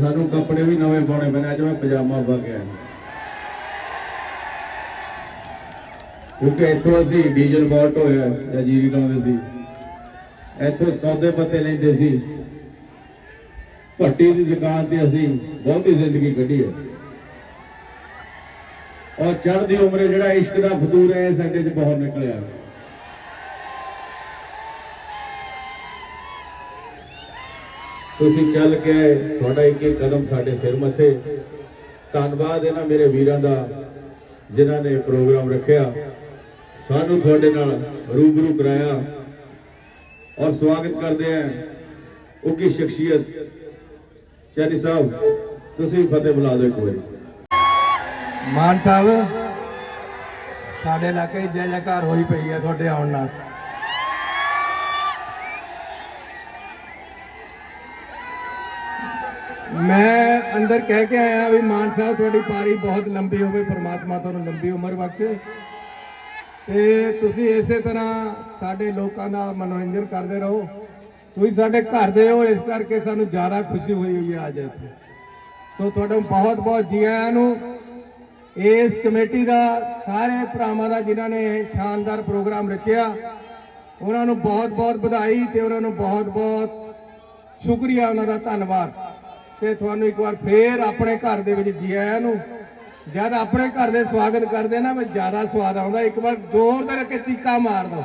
ਸਾਨੂੰ ਕੱਪੜੇ ਵੀ ਨਵੇਂ ਪਾਉਣੇ ਪੈਣੇ, ਅੱਜ ਮੈਂ ਪਜਾਮਾ ਪਾ ਕੇ ਆਇਆ। ਕਿਉਂਕਿ ਇੱਥੋਂ ਅਸੀਂ ਡੀਜ਼ਲ ਵਾਟ ਹੋਇਆ, ਜਾਂ ਜੀਰੀ ਲਾਉਂਦੇ ਸੀ। ਇੱਥੋਂ ਸੌਦੇ ਪੱਤੇ ਲੈਂਦੇ ਸੀ। ਭੱਟੀ ਦੀ ਦੁਕਾਨ ਤੇ ਅਸੀਂ ਬਹੁਤੀ ਜ਼ਿੰਦਗੀ ਕੱਢੀ ਹੈ। ਔਰ ਚੜ੍ਹਦੀ ਉਮਰੇ ਜਿਹੜਾ ਇਸ਼ਕ ਦਾ ਫਤੂਰ ਹੈ ਇਹ ਸਾਡੇ 'ਚ ਬਹੁਤ ਨਿਕਲਿਆ। ਤੁਸੀਂ ਚੱਲ ਕੇ ਆਏ, ਤੁਹਾਡਾ ਇੱਕ ਇੱਕ ਕਦਮ ਸਾਡੇ ਸਿਰ ਮੱਥੇ। ਧੰਨਵਾਦ ਇਹਨਾਂ ਮੇਰੇ ਵੀਰਾਂ ਦਾ ਜਿਨ੍ਹਾਂ ਨੇ ਪ੍ਰੋਗਰਾਮ ਰੱਖਿਆ। ਸਾਨੂੰ ਤੁਹਾਡੇ ਨਾਲ ਰੂਬਰੂ ਕਰਾਇਆ ਔਰ ਸਵਾਗਤ ਕਰਦੇ ਹਾਂ ਉਹ ਕੀ ਸ਼ਖਸੀਅਤ। ਚੈਨੀ ਸਾਹਿਬ ਤੁਸੀਂ ਫਤਿਹ ਬੁਲਾ ਦਿਓ ਇੱਕ ਵਾਰੀ। ਮਾਨ ਸਾਹਿਬ ਸਾਡੇ ਇਲਾਕੇ 'ਚ ਜੈ ਜੈਕਾਰ ਹੋਈ ਪਈ ਹੈ ਤੁਹਾਡੇ ਆਉਣ ਨਾਲ। ਮੈਂ ਅੰਦਰ ਕਹਿ ਕੇ ਆਇਆ ਵੀ ਮਾਨ ਸਾਹਿਬ, ਤੁਹਾਡੀ ਪਾਰੀ ਬਹੁਤ ਲੰਬੀ ਹੋਵੇ, ਪ੍ਰਮਾਤਮਾ ਤੁਹਾਨੂੰ ਲੰਬੀ ਉਮਰ ਬਖਸ਼ੇ। ਤੇ ਤੁਸੀਂ ਇਸੇ ਤਰ੍ਹਾਂ ਸਾਡੇ ਲੋਕਾਂ ਦਾ ਮਨੋਰੰਜਨ ਕਰਦੇ ਰਹੋ। ਤੁਸੀਂ ਸਾਡੇ ਘਰ ਦੇ ਹੋ, ਇਸ ਕਰਕੇ ਸਾਨੂੰ ਜ਼ਿਆਦਾ ਖੁਸ਼ੀ ਹੋਈ ਹੋਈ ਹੈ ਅੱਜ ਇੱਥੇ। ਸੋ ਤੁਹਾਡਾ ਬਹੁਤ ਬਹੁਤ ਜੀ ਆਇਆਂ ਨੂੰ, ਇਸ ਕਮੇਟੀ ਦਾ ਸਾਰੇ ਭਰਾਵਾਂ ਦਾ ਜਿਨ੍ਹਾਂ ਨੇ ਇਹ ਸ਼ਾਨਦਾਰ ਪ੍ਰੋਗਰਾਮ ਰਚਿਆ, ਉਹਨਾਂ ਨੂੰ ਬਹੁਤ ਬਹੁਤ ਵਧਾਈ ਤੇ ਉਹਨਾਂ ਨੂੰ ਬਹੁਤ ਬਹੁਤ ਸ਼ੁਕਰੀਆ, ਉਹਨਾਂ ਦਾ ਧੰਨਵਾਦ। ਤੇ ਤੁਹਾਨੂੰ ਇੱਕ ਵਾਰ ਫੇਰ ਆਪਣੇ ਘਰ ਦੇ ਵਿੱਚ ਜੀ ਆਇਆਂ ਨੂੰ। ਜਦ ਆਪਣੇ ਘਰ ਦੇ ਸਵਾਗਤ ਕਰਦੇ ਨਾ, ਮੈਂ ਜ਼ਿਆਦਾ ਸਵਾਦ ਆਉਂਦਾ। ਇੱਕ ਵਾਰ ਜ਼ੋਰਦਾਰ ਕੇ ਚੀਕਾ ਮਾਰ ਦੋ।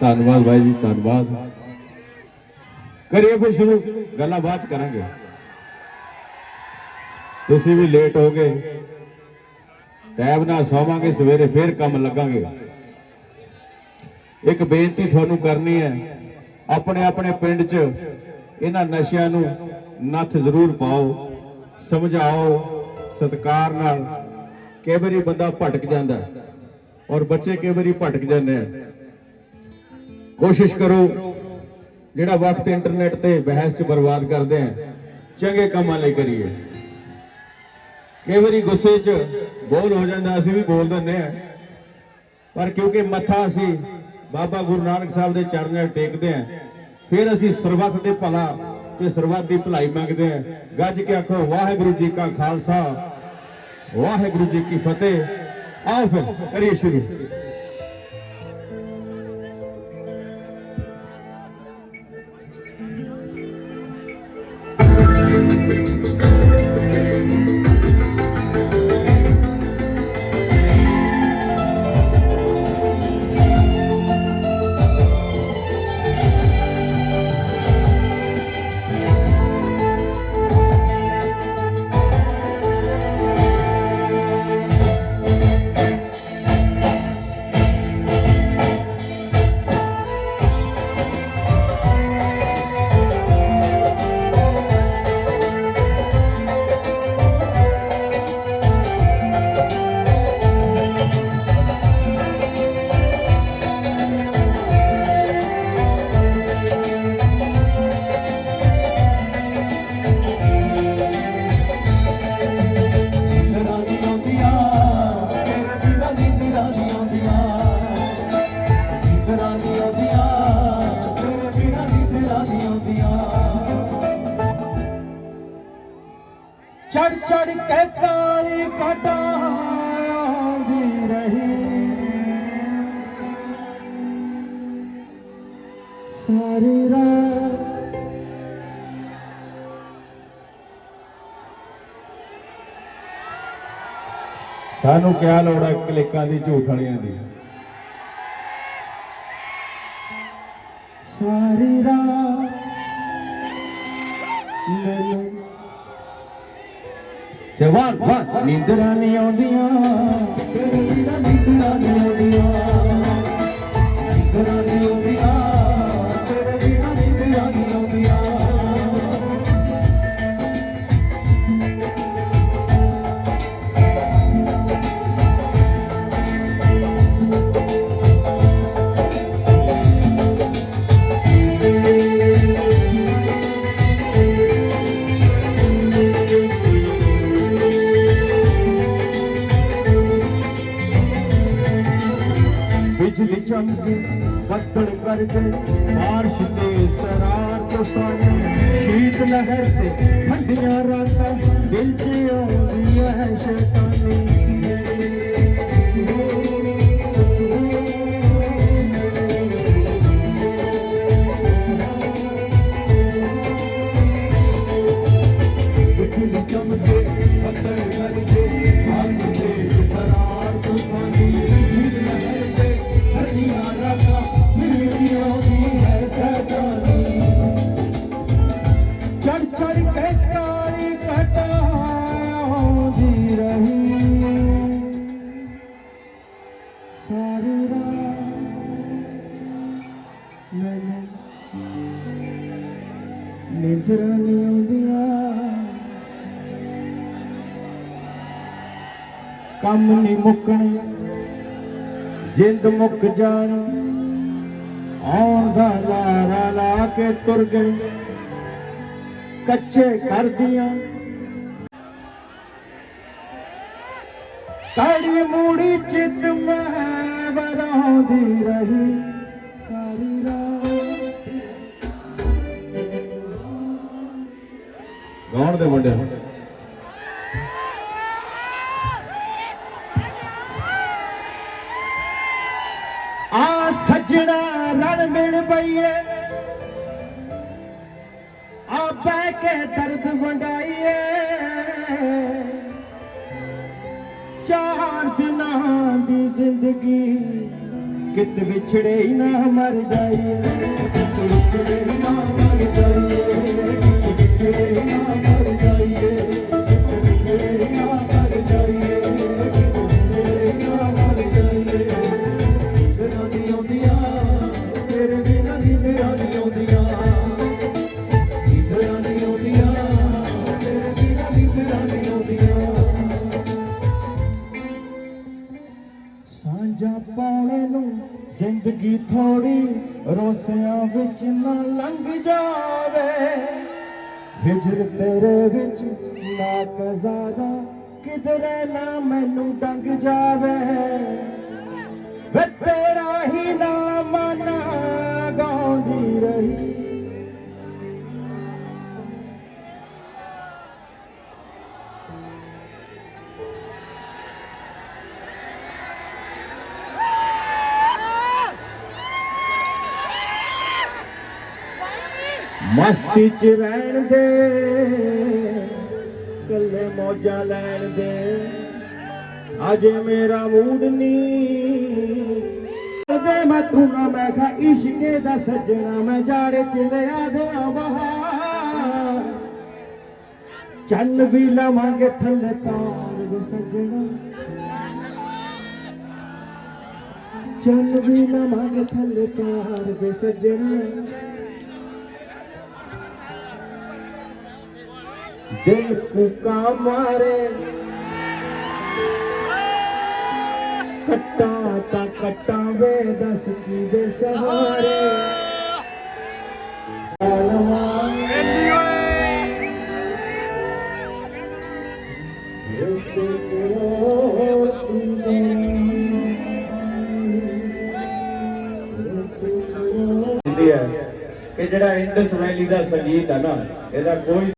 ਧੰਨਵਾਦ ਭਾਈ ਜੀ, ਧੰਨਵਾਦ। ਕਰੀਏ ਫਿਰ ਸ਼ੁਰੂ, ਗੱਲਾਂ ਬਾਅਦ ਚ ਕਰਾਂਗੇ। ਤੁਸੀਂ ਵੀ ਲੇਟ ਹੋ ਗਏ। ਟਾਈਮ ਨਾਲ ਸੌਵਾਂਗੇ, ਸਵੇਰੇ ਫੇਰ ਕੰਮ ਲੱਗਾਂਗੇ। ਇੱਕ ਬੇਨਤੀ ਤੁਹਾਨੂੰ ਕਰਨੀ ਹੈ, ਆਪਣੇ ਆਪਣੇ ਪਿੰਡ 'ਚ ਇਹਨਾਂ ਨਸ਼ਿਆਂ ਨੂੰ ਨੱਥ ਜ਼ਰੂਰ ਪਾਓ, ਸਮਝਾਓ, ਸਤਕਾਰ ਨਾਲ ਕਈ ਵਾਰੀ ਬੰਦਾ ਭਟਕ ਜਾਂਦਾ ਔਰ ਬੱਚੇ ਕਈ ਵਾਰੀ ਭਟਕ ਜਾਂਦੇ ਆ ਕੋਸ਼ਿਸ਼ ਕਰੋ, ਜਿਹੜਾ ਵਕਤ ਇੰਟਰਨੈਟ ਤੇ ਬਹਿਸ 'ਚ ਬਰਬਾਦ ਕਰਦੇ ਆ ਚੰਗੇ ਕੰਮਾਂ ਲਈ ਕਰੀਏ। ਕਈ ਵਾਰੀ ਗੁੱਸੇ 'ਚ ਬੋਲ ਹੋ ਜਾਂਦਾ, ਅਸੀਂ ਵੀ ਬੋਲ ਦਿੰਦੇ ਆ ਪਰ ਕਿਉਂਕਿ ਮੱਥਾ ਅਸੀਂ ਬਾਬਾ ਗੁਰੂ ਨਾਨਕ ਸਾਹਿਬ ਦੇ ਚਰਨਾਂ ਟੇਕਦੇ ਆ ਫਿਰ ਅਸੀਂ ਸਰਬੱਤ ਦੇ ਭਲਾ ਤੇ ਸਰਬੱਤ ਦੀ ਭਲਾਈ ਮੰਗਦੇ ਆ ਗੱਜ ਕੇ ਆਖੋ, ਵਾਹਿਗੁਰੂ ਜੀ ਕਾ ਖਾਲਸਾ, ਵਾਹਿਗੁਰੂ ਜੀ ਕੀ ਫਤਿਹ। ਆਓ ਫਿਰ, ਕਰੀਏ ਸ਼ੁਰੂ। ਸਾਨੂੰ ਕਿਆ ਲੋੜ ਹੈ ਕਲਿੱਕਾਂ ਦੀ ਝੂਠ ਵਾਲਿਆਂ ਦੀ? ਸਾਰੀ ਰਾਤ ਮੈਨੂੰ ਸੇਵਾਨ ਵਾਨ ਨੀਂਦਰਾਂ ਨਹੀਂ ਆਉਂਦੀਆਂ ਤੇਰੇ ਬਿਨਾ ਨੀਂਦਰਾਂ ਨਹੀਂ ਆਉਂਦੀਆਂ। ਨੀਂਦਰਾਂ ਨਹੀਂ ਆਉਂਦੀਆਂ। करके बारिश तेज तरार तूफान शीत लहर से ਕੰਮ ਨਹੀਂ ਮੁੱਕਣੇ, ਜਿੰਦ ਮੁੱਕ ਜਾਣੀ। ਆਉਣ ਦਾ ਲਾਰਾ ਲਾ ਕੇ ਤੁਰ ਗਏ ਕੱਚੇ ਘਰ ਦੀਆਂ। ਕਾੜੀ ਮੂੜੀ ਚਿਤ ਮੈਂ ਵਰਾਉਂਦੀ ਰਹੀ, ਸਾਰੀ ਰਾਤ। ਗਾਉਣ ਦੇ ਮੁੰਡੇ ਆ ਸੱਜਣਾ ਰਲ ਮਿਲ ਪਈਏ ਆ ਬਹਿ ਕੇ ਦਰਦ ਵੰਡਾਈਏ। ਚਾਰ ਦਿਨਾਂ ਦੀ ਜ਼ਿੰਦਗੀ ਕਿਤ ਵਿਛੜੇ ਹੀ ਨਾ ਮਰ ਜਾਈਏ। ਵਿਛੜੇ ਨਾ ਮਰ ਜਾਈਏ। ਵਿਛੜੇ ਨਾ ਮਰ ਜ਼ਿੰਦਗੀ ਥੋੜੀ ਰੋਸਿਆਂ ਵਿੱਚ ਨਾ ਲੰਘ ਜਾਵੇ। ਹਿਜਰ ਤੇਰੇ ਵਿੱਚ ਨਾ ਕਜ਼ਾਦਾ ਕਿਧਰੇ ਨਾ ਮੈਨੂੰ ਡੰਗ ਜਾਵੇ। ਵੇ ਤੇਰਾ ਹੀ ਨਾਮ ਨਾ ਗਾਉਂਦੀ ਰਹੀ ਮਸਤੀ ਚ ਰਹਿਣ ਦੇ ਕੱਲੇ ਮੌਜਾਂ ਲੈਣ ਦੇ। ਅਜੇ ਮੇਰਾ ਮੂਡ ਨਹੀਂ ਮੈਂ ਤੂੰ ਨਾ ਮੈਂ ਖਾ ਇਸ਼ਕੇ ਦਾ ਸੱਜਣਾ ਮੈਂ ਜਾੜੇ ਚ ਲਿਆ ਦੇ ਬਹਾਰ ਚੰਨ ਵੀ ਲਵਾਂਗੇ ਥੱਲੇ ਤਾਰ ਵੇ ਸੱਜਣਾ। ਚੰਨ ਵੀ ਲਵਾਂਗੇ ਥੱਲੇ ਤਾਰ ਵੇ ਸੱਜਣਾ। ਦਿਲ ਕੁਕਾ ਮਾਰੇ। ਕੱਟਾ ਤਾਂ ਕੱਟਾ ਵੇ ਦਸ ਕੀ ਦੇ ਸਹਾਰੇ ਕਿ ਜਿਹੜਾ ਇੰਡਸ ਵੈਲੀ ਦਾ ਸੰਗੀਤ ਹੈ ਨਾ, ਇਹਦਾ ਕੋਈ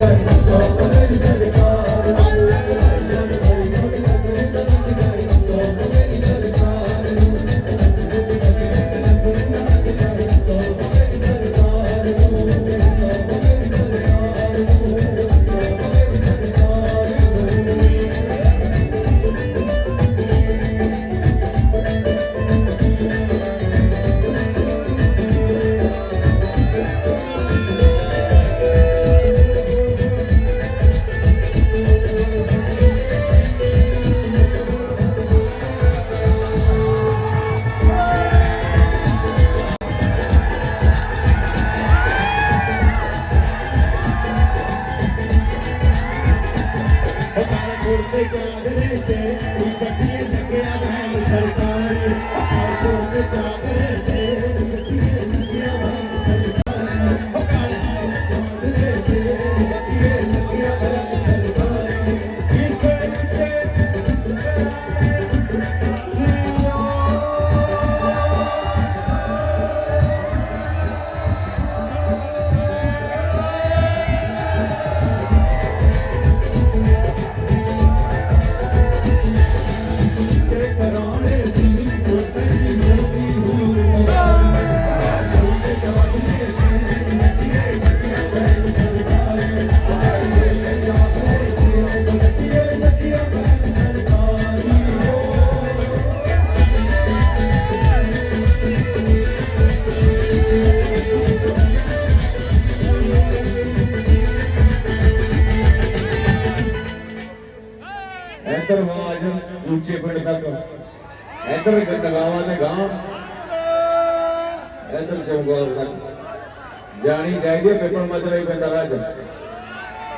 ਜਾਣੀ ਚਾਹੀਦੀ ਹੈ, ਪੇਪਰ ਮਤਲਬ ਹੀ ਪੈਂਦਾ ਰਾਜ।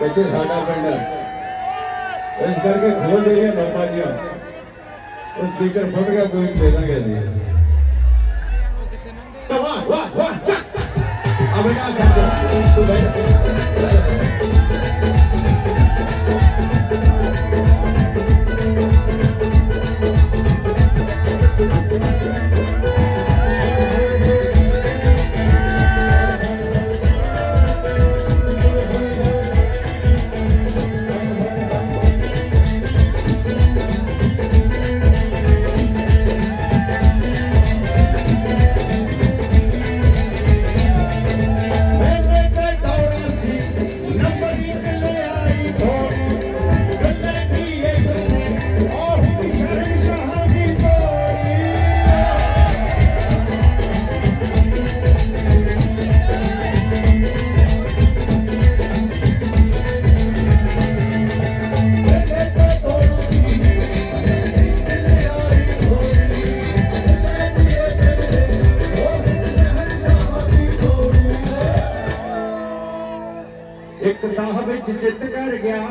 ਪਿੱਛੇ ਸਾਡਾ ਪਿੰਡ ਹੈ। ਇਸ ਕਰਕੇ ਖੋਲ ਦੇ ਰਹੀਆਂ ਨੋਟਾਂ ਦੀਆਂ ਉਹ ਸਪੀਕਰ ਫੁੱਟ ਗਿਆ, ਕੋਈ ਨਹੀਂ ਦੇ ਦਾਂਗੇ ਅਸੀਂ ਤਾਂ ਵਾਹ ਵਾਹ ਵਾਹ ਚੱਕ। ਅਬੇ ਨਾ ਕਰ ਤੂੰ ਇੱਕ ਦਾਹ ਵਿੱਚ ਜਿੱਤ ਕਰ ਗਿਆ।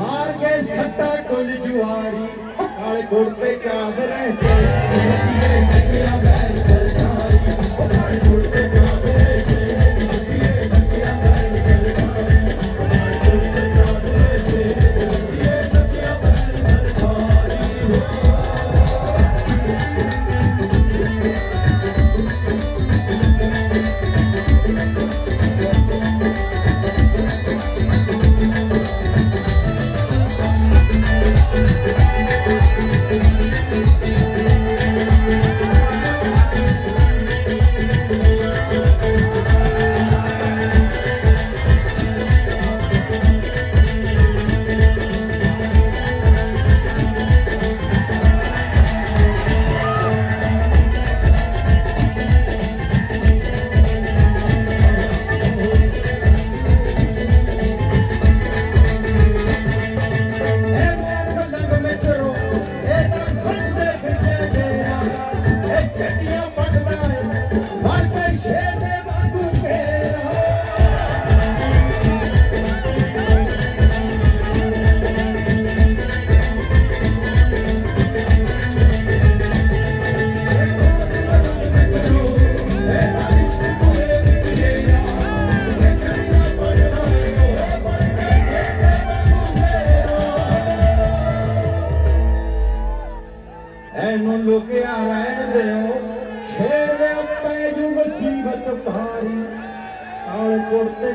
ਹਾਰ ਗਏ ਸੱਤਾ ਕੁੱਲ ਜੁਆਰੀ। ਉਹ ਕਾਲੇ ਕੁੜਤੇ ਚਾਦਰੇ ਤੇ ਲੱਗੇ ਲੱਗਿਆ ਬੈਲ ਸਰਕਾਰੀ ਕਾਲੇ ਕੁੜਤੇ ਚਾਦਰੇ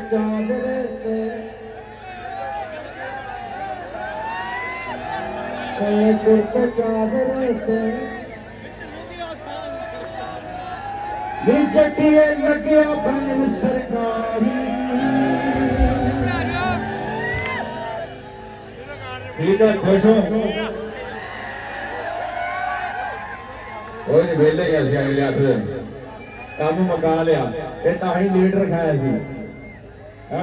ਕਾਲ ਕੁੜਤੇ ਚਾਦਰੇ ਤੇ ਕਾਲੇ ਕੁੜਤੇ ਤੇ ਨੀ ਜੱਟੀਏ ਲੱਗਿਆ ਬੈਨ ਸਰਕਾਰੀ। ਠੀਕ ਹੈ ਖੁਸ਼ ਹੋ? ਕੋਈ ਨਹੀਂ ਵੇਲੇ ਗਿਆ ਸੀ ਅਗਲੇ 8 ਕੰਮ ਮੁਕਾ ਲਿਆ, ਇਹ ਤਾਂ ਹੀ ਲੀਡਰ ਖਾਇਆ ਸੀ। ਆ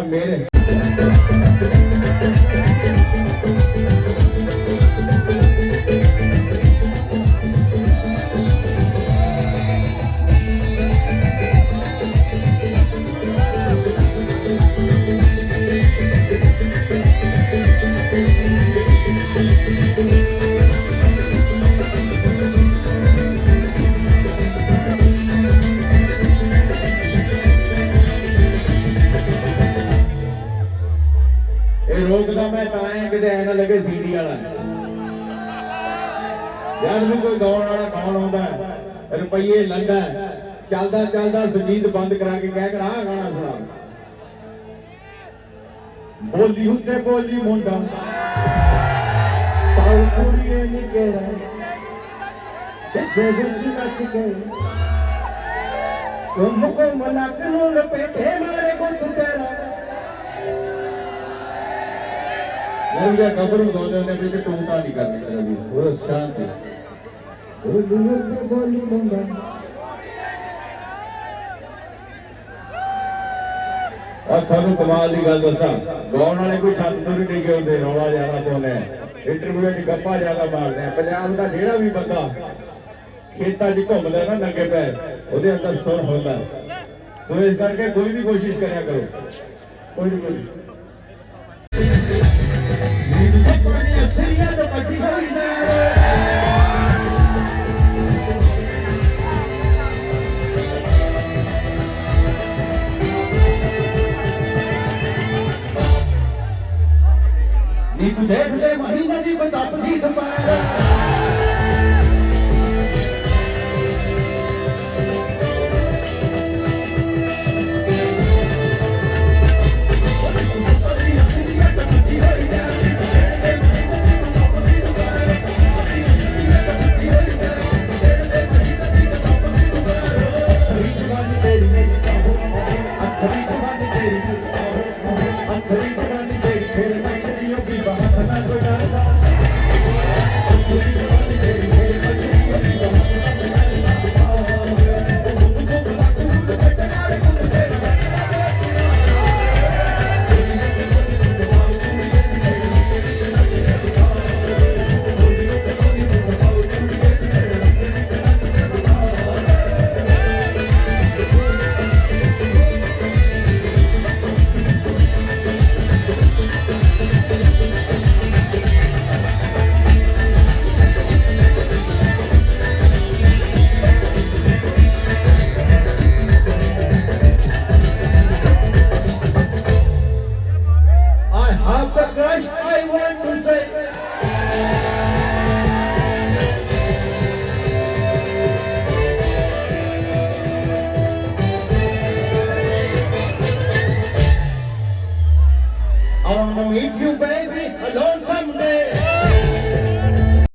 ਕਿਤੇ ਐ ਨਾ ਲੱਗੇ ਸੀਡੀ ਵਾਲਾ। ਜਦ ਵੀ ਕੋਈ ਗਾਉਣ ਵਾਲਾ ਗਾਉਣ ਆਉਂਦਾ ਰੁਪਈਏ ਲੰਦਾ ਚੱਲਦਾ ਚੱਲਦਾ ਸੁਜੀਤ ਬੰਦ ਕਰਾ ਕੇ ਕਹਿ ਕਰ, ਆਹ ਗਾਣਾ ਸੁਣਾ। ਬੋਲੀ ਉੱਤੇ ਬੋਲੀ ਮੁੰਡਾ। ਪਾਉ ਕੁੜੀਏ ਨਿਕੇਰਾ ਦੇ ਵਿੱਚ ਨੱਚ ਕੇ। ਤੁਮ ਕੋ ਮਲਕ ਨੂੰ ਲਪੇਟੇ ਮਾਰੇ ਗੁੱਤ ਤੇਰਾ। ਉਹ ਜਿਹੜਾ ਗੱਭਰੂ ਗਾਉਂਦੇ ਨੇ ਵੀ ਕਿ ਟੂਟਾ ਨਹੀਂ ਕਰਨੀ ਚਾਹੀਦੀ ਉਹ ਸ਼ਾਂਤੀ। ਬੋਲੀ ਉੱਤੇ ਬੋਲੀ ਮੁੰਡਾ ਆ ਤੁਹਾਨੂੰ ਕਮਾਲ ਦੀ ਗੱਲ ਦੱਸਾਂ। ਗਾਉਣ ਵਾਲੇ ਕੋਈ ਛੱਤ ਤੋਂ ਨਹੀਂ ਡਿੱਗੇ ਹੁੰਦੇ ਰੌਲਾ ਜ਼ਿਆਦਾ ਪਾਉਂਦੇ ਆ। ਇੰਟਰਵਿਊ 'ਚ ਗੱਪਾਂ ਜ਼ਿਆਦਾ ਮਾਰਦੇ ਆ। ਪੰਜਾਬ ਦਾ ਜਿਹੜਾ ਵੀ ਬੰਦਾ ਖੇਤਾਂ 'ਚ ਘੁੰਮਦਾ ਨਾ ਨੰਗੇ ਪੈਰ ਉਹਦੇ ਅੰਦਰ ਸੁਰ ਹੁੰਦਾ। ਸੋ ਇਸ ਕਰਕੇ ਕੋਈ ਵੀ ਕੋਸ਼ਿਸ਼ ਕਰਿਆ ਕਰੋ। ਕੋਈ ਨਹੀਂ ਕੋਈ ਨੀ ਤੂੰ ਦੇਖ ਲੈ ਮਹੀਨੇ ਦੀ ਬਤਪ ਦੀ ਦੁਪਹਿਰ। 对对对